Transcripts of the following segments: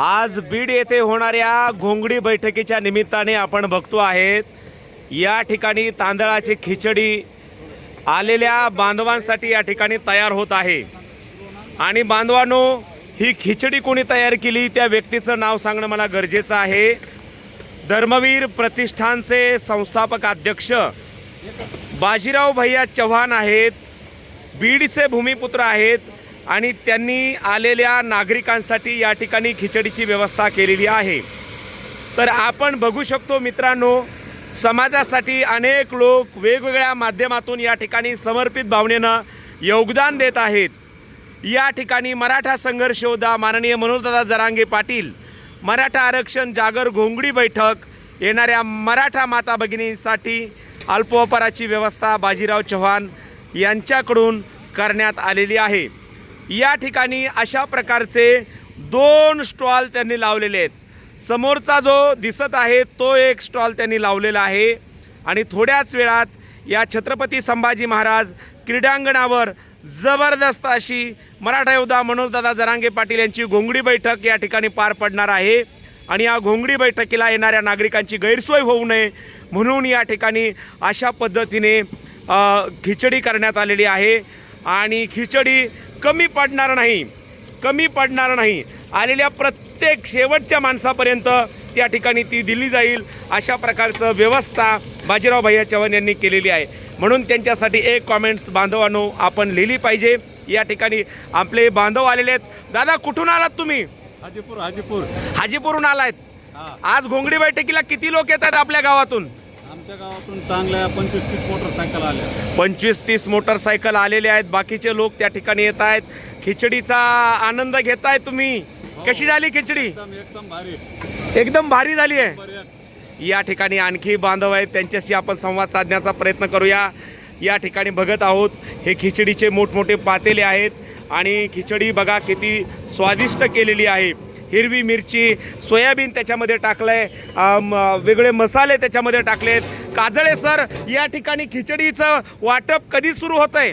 आज बीड येथे होणाऱ्या घोंगडी बैठकीच्या निमित्ताने आपण बघतो आहेत या ठिकाणी तांदळाची खिचडी आलेल्या बांधवांसाठी या ठिकाणी तयार होत आहे. आणि बांधवांनो ही खिचडी कोणी तयार केली त्या व्यक्तीचं नाव सांगणं मला गरजेचं आहे. धर्मवीर प्रतिष्ठानचे संस्थापक अध्यक्ष बाजीराव भैया चव्हाण आहेत बीडचे भूमिपुत्र आहेत आणि त्यांनी आलेल्या नागरिकांसाठी या ठिकाणी खिचडीची व्यवस्था केलेली आहे. तर आपण बघू शकतो मित्रांनो समाजासाठी अनेक लोक वेगवेगळ्या माध्यमातून या ठिकाणी समर्पित भावनेनं योगदान देत आहेत. या ठिकाणी मराठा संघर्ष योद्धा माननीय मनोजदादा जरांगे पाटील मराठा आरक्षण जागर घोंगडी बैठक येणाऱ्या मराठा माता भगिनींसाठी अल्पोपराची व्यवस्था बाजीराव चव्हाण यांच्याकडून करण्यात आलेली आहे. या ठिकाणी अशा प्रकारचे दोन स्टॉल त्यांनी लावलेले आहेत. समोरचा जो दिसत आहे तो एक स्टॉल त्यांनी लावलेला आहे. आणि थोड्याच वेळात या छत्रपती संभाजी महाराज क्रीडांगणावर जबरदस्त अशी मराठा योद्धा मनोजदादा जरांगे पाटील यांची घोंगडी बैठक या ठिकाणी पार पडणार आहे. आणि या घोंगडी बैठकीला येणाऱ्या नागरिकांची गैरसोय होऊ नये म्हणून या ठिकाणी अशा पद्धतीने खिचडी करण्यात आलेली आहे. आणि खिचडी कमी पडणार नाही. कमी पडणार नाही. आलेल्या प्रत्येक शेवटच्या माणसापर्यंत त्या ठिकाणी ती दिली जाईल. अशा प्रकारचं व्यवस्था बाजीराव भैया चव्हाण यांनी केलेली आहे. म्हणून त्यांच्यासाठी एक कॉमेंट्स बांधवांनो आपण लिहिली पाहिजे. या ठिकाणी आपले बांधव आलेले आहेत. दादा कुठून आलात तुम्ही? हाजीपूर हाजीपूर. हाजीपूरून आलात हा. आज घोंगडी बैठकीला किती लोक येतात आपल्या गावातून? आमच्या गावातून चांगल्या पंचवीस तीस मोटरसायकल आल्या. पंचवीस तीस मोटरसायकल आलेले आहेत. बाकीचे लोक त्या ठिकाणी येत आहेत. खिचडीचा आनंद घेताय तुम्ही. कशी झाली खिचडी? एकदम एकदम भारी. एकदम भारी झाली आहे. या ठिकाणी आणखी बांधव आहेत. त्यांच्याशी आपण संवाद साधण्याचा प्रयत्न करूया. या ठिकाणी बघत आहोत. हे खिचडीचे मोठमोठे पातेले आहेत. आणि खिचडी बघा किती स्वादिष्ट केलेली आहे. हिरवी मिरची सोयाबीन त्याच्यामध्ये टाकलंय अम, वेगळे मसाले त्याच्यामध्ये टाकलेत. काजळे सर या ठिकाणी खिचडीचं वाटप कधी सुरू होत आहे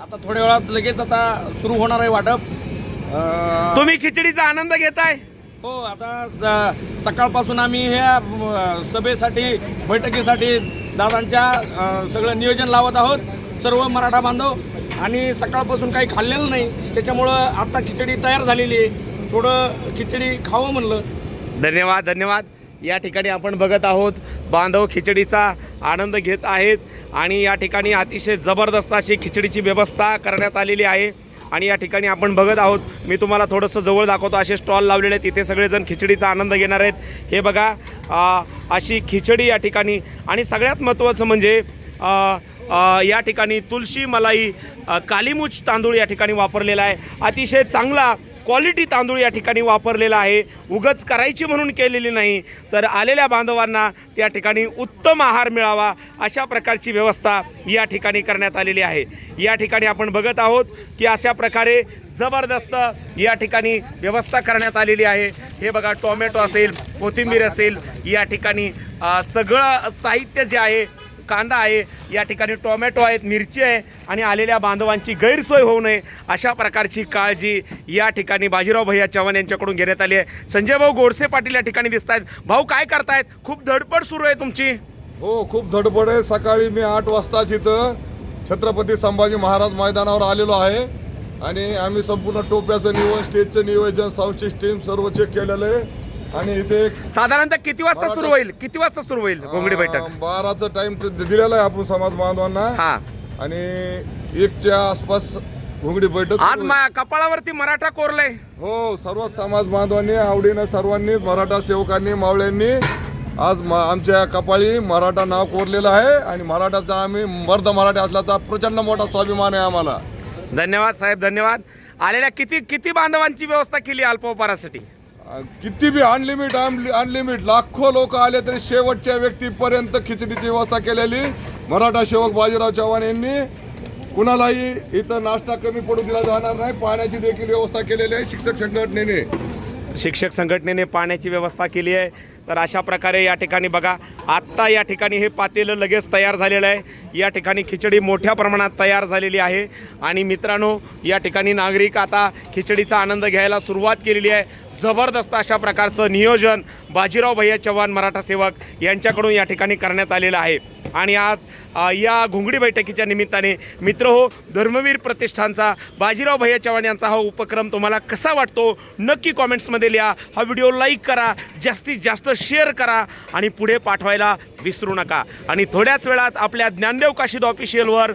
आता थोड्या वेळात लगेच आता सुरू होणार आहे वाटप. तुम्ही खिचडीचा आनंद घेताय? हो आता सकाळपासून आम्ही ह्या सभेसाठी बैठकीसाठी दादांच्या सगळं नियोजन लावत आहोत सर्व मराठा बांधव. आणि सकाळपासून काही खाल्लेलं नाही. त्याच्यामुळं आता खिचडी तयार झालेली आहे. थोडं खिचडी खावं म्हणलं. धन्यवाद धन्यवाद. या ठिकाणी आपण बघत आहोत बांधव खिचडीचा आनंद घेत आहेत आणि या ठिकाणी अतिशय जबरदस्त अशी खिचडीची व्यवस्था करण्यात आलेली आहे. आणि या ठिकाणी आपण बघत आहोत मी तुम्हाला थोडंसं जवळ दाखवतो असे स्टॉल लावलेले आहेत. तिथे सगळेजण खिचडीचा आनंद घेणार आहेत. हे बघा अशी खिचडी या ठिकाणी. आणि सगळ्यात महत्त्वाचं म्हणजे या ठिकाणी तुलसी मलाई कालीमुच तांदूळ या ठिकाणी वापरलेला आहे. अतिशय चांगला क्वालिटी तांदूळ या ठिकाणी वापरलेला आहे. उगच करायची म्हणून केलेली नाही तर आलेल्या बांधवांना त्या ठिकाणी उत्तम आहार मिळावा अशा प्रकारची व्यवस्था या ठिकाणी करण्यात आलेली आहे. या ठिकाणी आपण बघत आहोत की अशा प्रकारे जबरदस्त या ठिकाणी व्यवस्था करण्यात आलेली आहे. हे बघा टोमॅटो असेल कोथिंबीर असेल या ठिकाणी सगळं साहित्य जे आहे कांदा आहे या ठिकाणी टोमॅटो आहेत मिरची आहे आणि आलेल्या बांधवांची गैरसोय होऊ नये अशा प्रकारची काळजी या ठिकाणी बाजीराव भैया चव्हाण यांच्याकडून घेण्यात आली आहे. संजय भाऊ गोडसे पाटील या ठिकाणी दिसत आहेत भाऊ काय करतायत? खूप धडपड सुरू आहे तुमची. हो खूप धडपड आहे. सकाळी मी आठ वाजताच इथं छत्रपती संभाजी महाराज मैदानावर आलेलो आहे आणि आम्ही संपूर्ण टोप्याचं नियोजन स्टेजचं नियोजन साऊंडची टीम सर्व चेक केलेलं आहे. आणि इथे एक साधारणतः किती वाजता सुरू होईल? किती वाजता सुरू होईल घोंगडी बैठक? अं, बाराचं टाइम दिलेला आहे आपण समाज बांधवांना. हा. आणि एकच्या आसपास घोंगडी बैठक आज सुरू मा कपाळावरती मराठा कोरलंय. हो सर्व समाज बांधवांनी आवडीनं सर्वांनी मराठा सेवकांनी मावळ्यांनी आज म- आमच्या कपाळी मराठा नाव कोरलेलं आहे. आणि मराठाचा आम्ही मर्द मराठी असल्याचा प्रचंड मोठा स्वाभिमान आहे आम्हाला. धन्यवाद साहेब धन्यवाद. आलेल्या किती किती बांधवांची व्यवस्था केली अल्पोपहारासाठी अ, किती बी अनलिमिट अनलिमिट लाखो लोक आले तरी शेवटच्या व्यक्तीपर्यंत खिचडीची व्यवस्था केलेली. मराठा सेवक बाजीराव चव्हाण यांनी कुणालाही इथं नाश्ता कमी पडू दिला जाणार नाही. पाण्याची देखील व्यवस्था केलेली आहे शिक्षक संघटनेने. शिक्षक संघटनेने पाण्याची व्यवस्था केली आहे. तर अशा प्रकारे या ठिकाणी बघा आत्ता या ठिकाणी हे पातेलं लगेच तयार झालेलं आहे. या ठिकाणी खिचडी मोठ्या प्रमाणात तयार झालेली आहे. आणि मित्रांनो या ठिकाणी नागरिक आता खिचडीचा आनंद घ्यायला सुरुवात केलेली आहे. जबरदस्त अशा प्रकारचं नियोजन बाजीराव भैया चव्हाण मराठा सेवक यांच्याकडून या ठिकाणी करण्यात आलेलं आहे. आणि आज या घोंगडी बैठकीच्या निमित्ताने मित्र हो धर्मवीर प्रतिष्ठानचा बाजीराव भैया चव्हाण यांचा हा उपक्रम तुम्हाला कसा वाटतो? नक्की कॉमेंट्समध्ये लिहा. हा व्हिडिओ लाईक करा जास्तीत जास्त शेअर करा आणि पुढे पाठवायला विसरू नका. आणि थोड्याच वेळात आपल्या ज्ञानदेव काशीद ऑफिशियलवर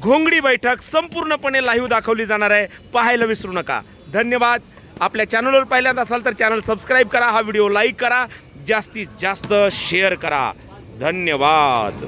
घोंगडी बैठक संपूर्णपणे लाईव्ह दाखवली जाणार आहे. पाहायला विसरू नका. धन्यवाद. आपल्या चॅनलवर पहिल्यांदा असाल तर चॅनल सबस्क्राईब करा हा व्हिडिओ लाईक करा जास्तीत जास्त शेअर करा. धन्यवाद.